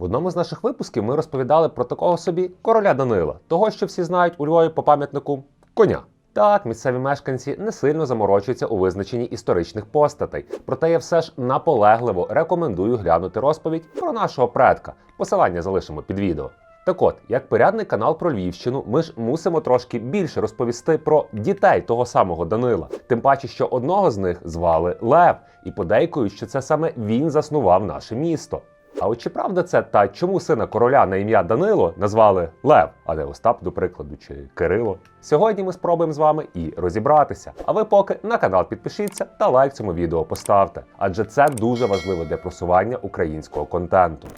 В одному з наших випусків ми розповідали про такого собі короля Данила, того, що всі знають у Львові по пам'ятнику коня. Так, місцеві мешканці не сильно заморочуються у визначенні історичних постатей, проте я все ж наполегливо рекомендую глянути розповідь про нашого предка. Посилання залишимо під відео. Так от, як порядний канал про Львівщину, ми ж мусимо трошки більше розповісти про дітей того самого Данила. Тим паче, що одного з них звали Лев, і подейкують, що це саме він заснував наше місто. А от чи правда це та чому сина короля на ім'я Данило назвали Лев, а не Остап, до прикладу, чи Кирило? Сьогодні ми спробуємо з вами і розібратися. А ви поки на канал підпишіться та лайк цьому відео поставте, адже це дуже важливо для просування українського контенту.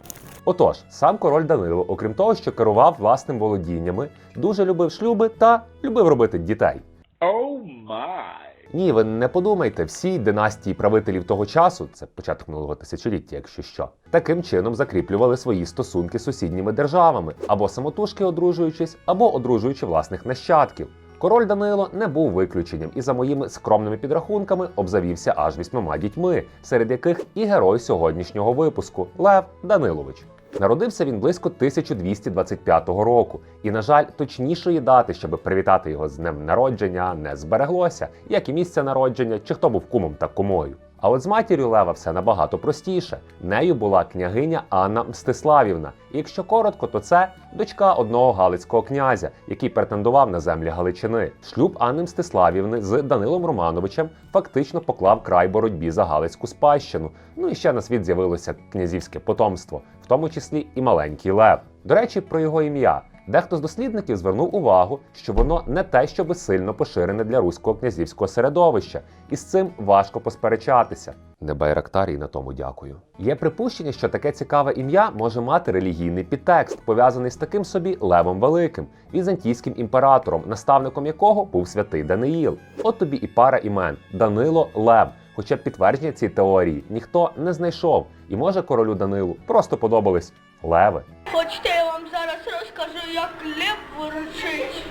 Отож, сам король Данило, окрім того, що керував власним володіннями, дуже любив шлюби та любив робити дітей. Oh my. Ні, ви не подумайте, всі династії правителів того часу, це початок минулого тисячоліття, якщо що, таким чином закріплювали свої стосунки з сусідніми державами, або самотужки одружуючись, або одружуючи власних нащадків. Король Данило не був виключенням і за моїми скромними підрахунками обзавівся аж вісьмома дітьми, серед яких і герой сьогоднішнього випуску Лев Данилович. Народився він близько 1225 року, і, на жаль, точнішої дати, щоб привітати його з днем народження, не збереглося, як і місце народження, чи хто був кумом та кумою. А от з матір'ю Лева все набагато простіше. Нею була княгиня Анна Мстиславівна. І якщо коротко, то це дочка одного галицького князя, який претендував на землі Галичини. Шлюб Анни Мстиславівни з Данилом Романовичем фактично поклав край боротьбі за Галицьку спадщину. Ну і ще на світ з'явилося князівське потомство, в тому числі і маленький Лев. До речі, про його ім'я. Дехто з дослідників звернув увагу, що воно не те, щоби сильно поширене для руського князівського середовища, і з цим важко посперечатися. Не байрактарій на тому дякую. Є припущення, що таке цікаве ім'я може мати релігійний підтекст, пов'язаний з таким собі Левом Великим, візантійським імператором, наставником якого був святий Даниїл. От тобі і пара імен Данило Лев. Хоча підтвердження цій теорії ніхто не знайшов, і може королю Данилу просто подобались леви. Хочете, я вам зараз розкажу, як лев ворочить?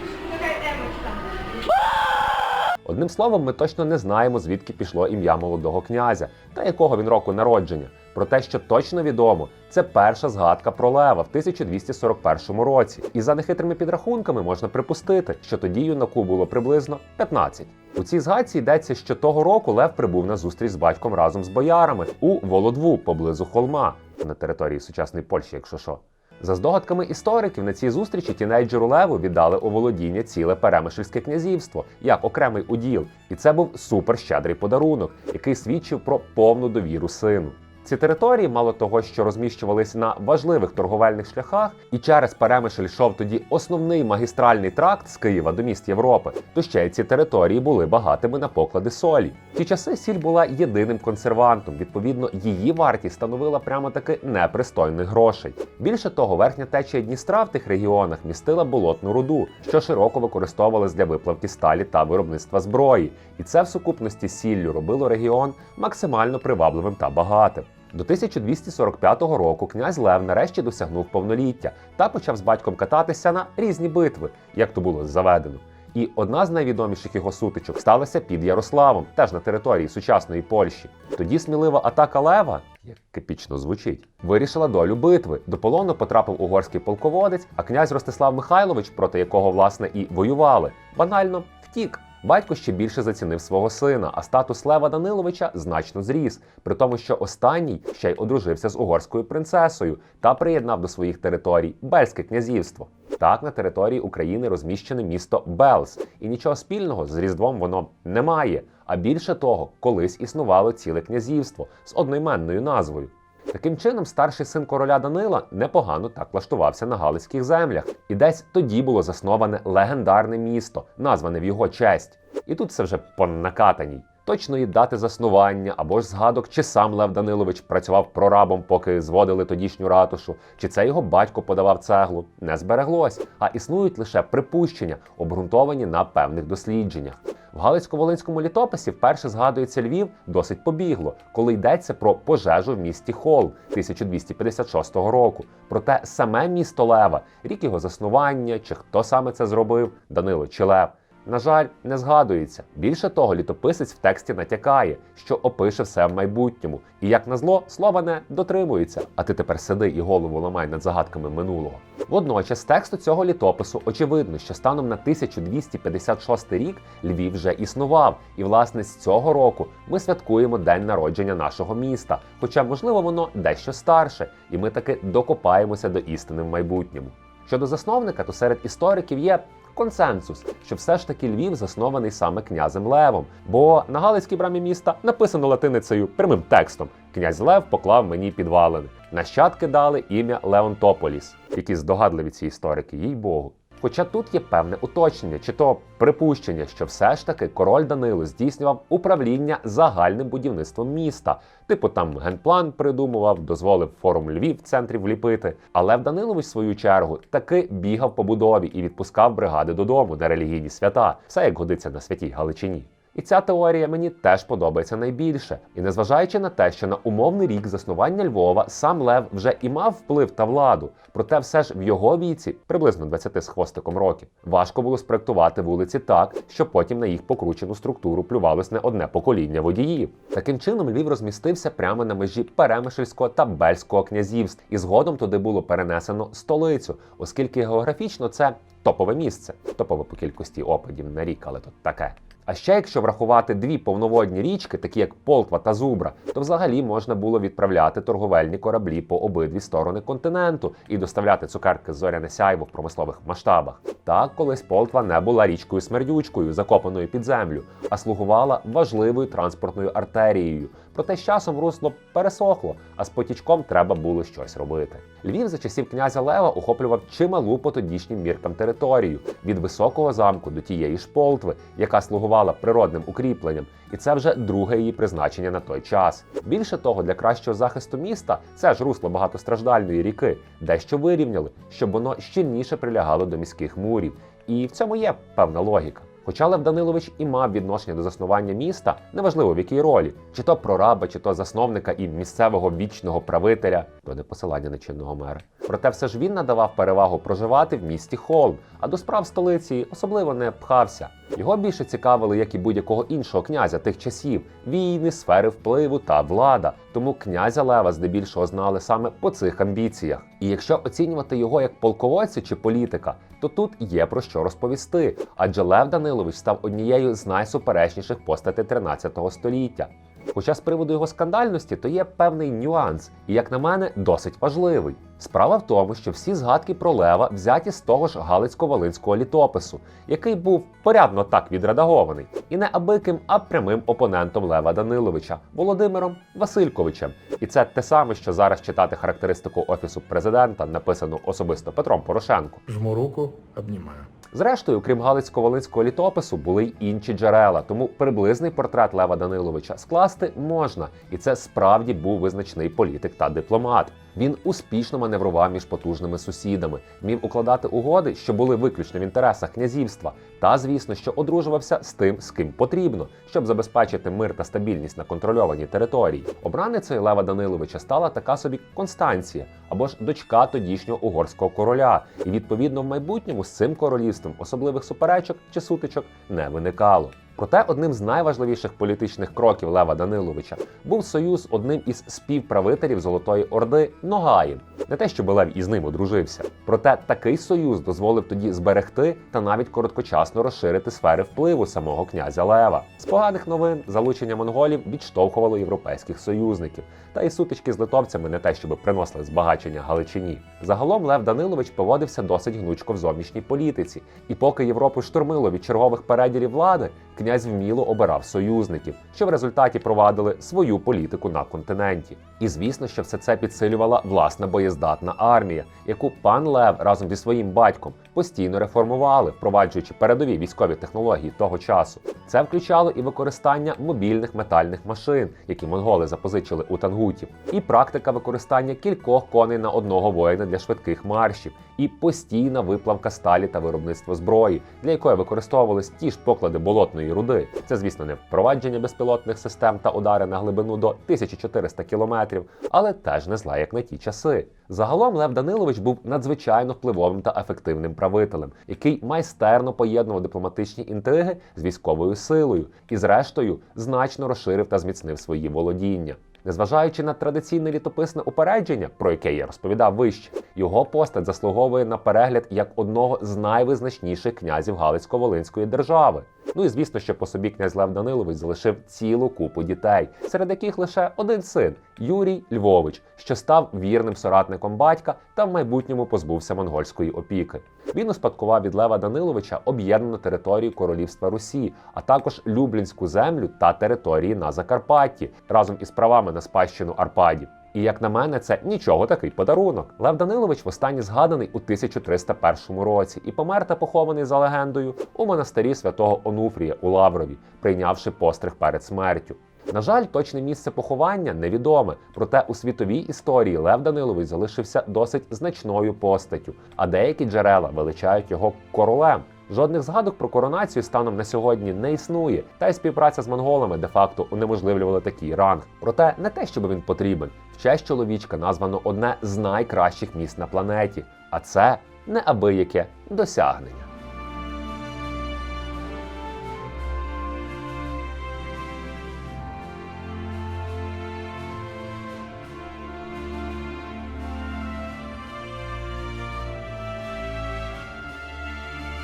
Одним словом, ми точно не знаємо, звідки пішло ім'я молодого князя та якого він року народження. Про те, що точно відомо, це перша згадка про Лева в 1241 році. І за нехитрими підрахунками можна припустити, що тоді юнаку було приблизно 15. У цій згадці йдеться, що того року Лев прибув на зустріч з батьком разом з боярами у Володву поблизу холма на території сучасної Польщі, якщо що. За здогадками істориків, на цій зустрічі тінейджеру Леву віддали у володіння ціле Перемишльське князівство як окремий уділ, і це був суперщедрий подарунок, який свідчив про повну довіру сину. Ці території, мало того, що розміщувались на важливих торговельних шляхах, і через Перемишль йшов тоді основний магістральний тракт з Києва до міст Європи, то ще й ці території були багатими на поклади солі. В ті часи сіль була єдиним консервантом. Відповідно, її вартість становила прямо таки непристойних грошей. Більше того, верхня течія Дністра в тих регіонах містила болотну руду, що широко використовувалась для виплавки сталі та виробництва зброї. І це в сукупності сіллю робило регіон максимально привабливим та багатим. До 1245 року князь Лев нарешті досягнув повноліття та почав з батьком кататися на різні битви, як то було заведено. І одна з найвідоміших його сутичок сталася під Ярославом, теж на території сучасної Польщі. Тоді смілива атака Лева, як епічно звучить, вирішила долю битви. До полону потрапив угорський полководець, а князь Ростислав Михайлович, проти якого власне і воювали, банально втік. Батько ще більше зацінив свого сина, а статус Лева Даниловича значно зріс, при тому, що останній ще й одружився з угорською принцесою та приєднав до своїх територій Бельське князівство. Так, на території України розміщене місто Белс, і нічого спільного з Різдвом воно не має. А більше того, колись існувало ціле князівство з одноіменною назвою. Таким чином, старший син короля Данила непогано так влаштувався на Галицьких землях, і десь тоді було засноване легендарне місто, назване в його честь. І тут все вже по накатаній. Точної дати заснування або ж згадок, чи сам Лев Данилович працював прорабом, поки зводили тодішню ратушу, чи це його батько подавав цеглу, не збереглось, а існують лише припущення, обґрунтовані на певних дослідженнях. В Галицько-Волинському літописі вперше згадується Львів досить побігло, коли йдеться про пожежу в місті Хол 1256 року. Проте саме місто Лева, рік його заснування, чи хто саме це зробив, Данило чи Лев, На жаль, не згадується. Більше того, літописець в тексті натякає, що опише все в майбутньому, і як назло, слова не дотримується. А ти тепер сиди і голову ламай над загадками минулого. Водночас, з тексту цього літопису очевидно, що станом на 1256 рік Львів вже існував, і власне з цього року ми святкуємо день народження нашого міста. Хоча, можливо, воно дещо старше, і ми таки докопаємося до істини в майбутньому. Щодо засновника, то серед істориків є консенсус, що все ж таки Львів заснований саме князем Левом, бо на Галицькій брамі міста написано латиницею прямим текстом: князь Лев поклав мені підвалини. Нащадки дали ім'я Леонтополіс. Які здогадливі ці історики, їй Богу. Хоча тут є певне уточнення, чи то припущення, що все ж таки король Данило здійснював управління загальним будівництвом міста, типу там генплан придумував, дозволив форум Львів в центрі вліпити. Але в Данилович, в свою чергу, таки бігав по будові і відпускав бригади додому на релігійні свята, все як годиться на святій Галичині. І ця теорія мені теж подобається найбільше. І незважаючи на те, що на умовний рік заснування Львова сам Лев вже і мав вплив та владу, проте все ж в його віці, приблизно 20 з хвостиком років, важко було спроектувати вулиці так, щоб потім на їх покручену структуру плювалось не одне покоління водіїв. Таким чином Львів розмістився прямо на межі Перемишльського та Бельського князівств, і згодом туди було перенесено столицю, оскільки географічно це топове місце, топове по кількості опадів на рік, але тут таке. А ще якщо врахувати дві повноводні річки, такі як Полтва та Зубра, то взагалі можна було відправляти торговельні кораблі по обидві сторони континенту і доставляти цукерки з зоряне сяйво в промислових масштабах. Так, колись Полтва не була річкою смердючкою, закопаною під землю, а слугувала важливою транспортною артерією. Проте з часом русло пересохло, а з потічком треба було щось робити. Львів за часів князя Лева охоплював чималу по тодішнім міркам територію від високого замку до тієї ж Полтви, яка слугувала природним укріпленням, і це вже друге її призначення на той час. Більше того, для кращого захисту міста це ж русло багатостраждальної ріки, дещо вирівняли, щоб воно щільніше прилягало до міських мурів. І в цьому є певна логіка. Хоча Лев Данилович і мав відношення до заснування міста, неважливо в якій ролі, чи то прораба, чи то засновника і місцевого вічного правителя, то не посилання на чинного мера. Проте все ж він надавав перевагу проживати в місті Холм, а до справ столиці особливо не пхався. Його більше цікавили, як і будь-якого іншого князя тих часів, війни, сфери впливу та влада. Тому князя Лева здебільшого знали саме по цих амбіціях. І якщо оцінювати його як полководця чи політика, то тут є про що розповісти, адже Лев Данилович став однією з найсуперечніших постатей 13 століття. Хоча з приводу його скандальності, то є певний нюанс, і, як на мене, досить важливий. Справа в тому, що всі згадки про Лева взяті з того ж Галицько-Волинського літопису, який був порядно так відредагований, і не абиким, а прямим опонентом Лева Даниловича Володимиром Васильковичем. І це те саме, що зараз читати характеристику офісу президента, написану особисто Петром Порошенко. Жму руку, обнимаю. Зрештою, крім Галицько-Волинського літопису, були й інші джерела, тому приблизний портрет Лева Даниловича скласти можна, і це справді був визначний політик та дипломат. Він успішно маневрував між потужними сусідами, вмів укладати угоди, що були виключно в інтересах князівства, та звісно, що одружувався з тим, з ким потрібно, щоб забезпечити мир та стабільність на контрольованій території. Обраницею Лева Даниловича стала така собі Констанція або ж дочка тодішнього угорського короля, і відповідно в майбутньому з цим королівством особливих суперечок чи сутичок не виникало. Проте одним з найважливіших політичних кроків Лева Даниловича був союз одним із співправителів Золотої Орди Ногаєм. Не те, щоб Лев із ним одружився. Проте такий союз дозволив тоді зберегти та навіть короткочасно розширити сфери впливу самого князя Лева. З поганих новин залучення монголів відштовхувало європейських союзників, та і сутички з литовцями не те, щоб приносили збагачення Галичині. Загалом Лев Данилович поводився досить гнучко в зовнішній політиці, і поки Європу штурмило від чергових переділів влади, князь вміло обирав союзників, що в результаті провадили свою політику на континенті. І звісно, що все це підсилювала власна боєздатна армія, яку пан Лев разом зі своїм батьком постійно реформували, впроваджуючи передові військові технології того часу. Це включало і використання мобільних метальних машин, які монголи запозичили у Тангуті. і практика використання кількох коней на одного воїна для швидких маршів, і постійна випламка сталі та виробництво зброї, для якої використовувались ті ж поклади болотної руди. Це, звісно, не впровадження безпілотних систем та удари на глибину до 1400 кілометрів, але теж не зла, як на ті часи. Загалом Лев Данилович був надзвичайно впливовим та ефективним правителем, який майстерно поєднував дипломатичні інтриги з військовою силою і, зрештою, значно розширив та зміцнив свої володіння. Незважаючи на традиційне літописне упередження, про яке я розповідав вище, його постать заслуговує на перегляд як одного з найвизначніших князів Галицько-Волинської держави. Ну і звісно, що по собі князь Лев Данилович залишив цілу купу дітей, серед яких лише один син Юрій Львович, що став вірним соратником батька та в майбутньому позбувся монгольської опіки. Він успадкував від Лева Даниловича об'єднану територію королівства Русі, а також Люблінську землю та території на Закарпатті разом із правами на спадщину Арпадів. І як на мене, це нічого такий подарунок. Лев Данилович востаннє згаданий у 1301 році і помер та похований за легендою у монастирі святого Онуфрія у Лаврові, прийнявши постриг перед смертю. На жаль, точне місце поховання невідоме, проте у світовій історії Лев Данилович залишився досить значною постаттю, а деякі джерела величають його королем. Жодних згадок про коронацію станом на сьогодні не існує, та й співпраця з монголами де-факто унеможливлювала такий ранг. Проте не те, щоб він потрібен. В честь чоловічка названо одне з найкращих міст на планеті, а це неабияке досягнення.